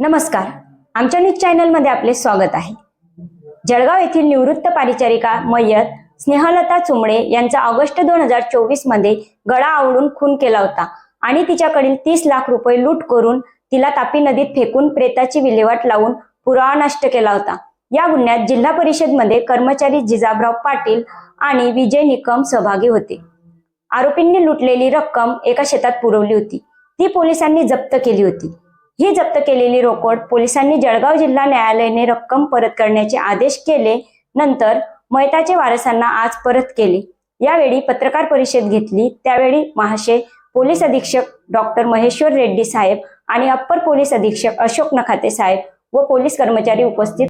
नमस्कार. आमच्या न्यूज चॅनलमध्ये आपले स्वागत आहे. जळगाव येथील निवृत्त परिचारिका मय्यत स्नेहलता चुमडे यांचा ऑगस्ट दोन हजार चोवीसमध्ये गळा आवडून खून केला होता आणि तिच्याकडील तीस लाख रुपये लूट करून तिला तापी नदीत फेकून प्रेताची विल्हेवाट लावून पुरावा नष्ट केला होता. या गुन्ह्यात जिल्हा परिषदमध्ये कर्मचारी जिजाबराव पाटील आणि विजय निकम सहभागी होते. आरोपींनी लुटलेली रक्कम एका शेतात पुरवली होती. ती पोलिसांनी जप्त केली होती. ही जप्त केलेली रोकड पोलिसांनी जळगाव जिल्हा न्यायालयाने रक्कम परत करण्याचे आदेश केले. नंतर मयताचे वारसांना आज परत केले. यावेळी पत्रकार परिषद घेतली. त्यावेळी महाशय पोलीस अधीक्षक डॉक्टर महेश्वर रेड्डी साहेब आणि अप्पर पोलीस अधीक्षक अशोक नखाते साहेब व पोलीस कर्मचारी उपस्थित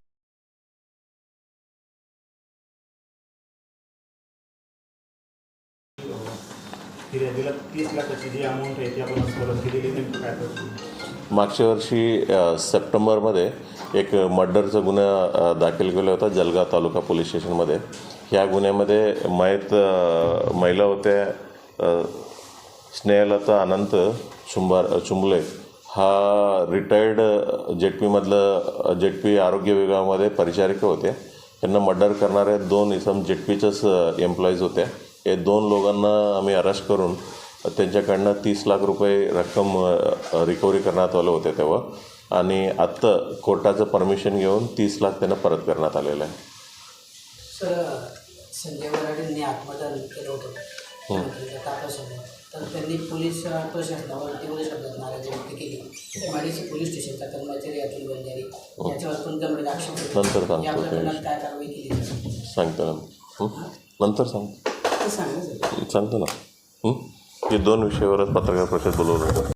फिर्यादीला तीस लाखाची जी अमाऊंट आहे ती आपण परत केलेली नेमकं काय मागच्या वर्षी सप्टेंबरमध्ये एक मर्डरचा गुन्हा दाखल केला होता जलगाव तालुका पोलीस स्टेशनमध्ये. ह्या गुन्ह्यामध्ये मयत महिला होत्या स्नेहलता अनंत चुंबार चुंबले हा रिटायर्ड जेटपीमधलं पीमधलं पी आरोग्य विभागामध्ये परिचारिका होते. त्यांना मर्डर करणाऱ्या दोन इसम जेट एम्प्लॉईज होत्या. हे दोन लोकांना आम्ही अरेस्ट करून त्यांच्याकडनं तीस लाख रुपये रक्कम रिकव्हरी करण्यात आलं होते तेव्हा. आणि आत्ता कोर्टाचं परमिशन घेऊन तीस लाख त्यांना परत करण्यात आलेलं आहे. सर संजय आत्मदान केलं होतं. तर त्यांनी पोलीस प्रशासनावर तीव्र शब्दात नाराजी व्यक्त केली. माडीची पोलीस स्टेशनचा कर्मचारी अतुल बंजारी. याच्यावर पण गंभीर आक्षेप. नंतर सांगतो काय कारवाई केली? सांगतो ना. हं? नंतर सांगा सांगतो ना. हे दोन विषयावरच पत्रकार परिषद बोलवलं. होतं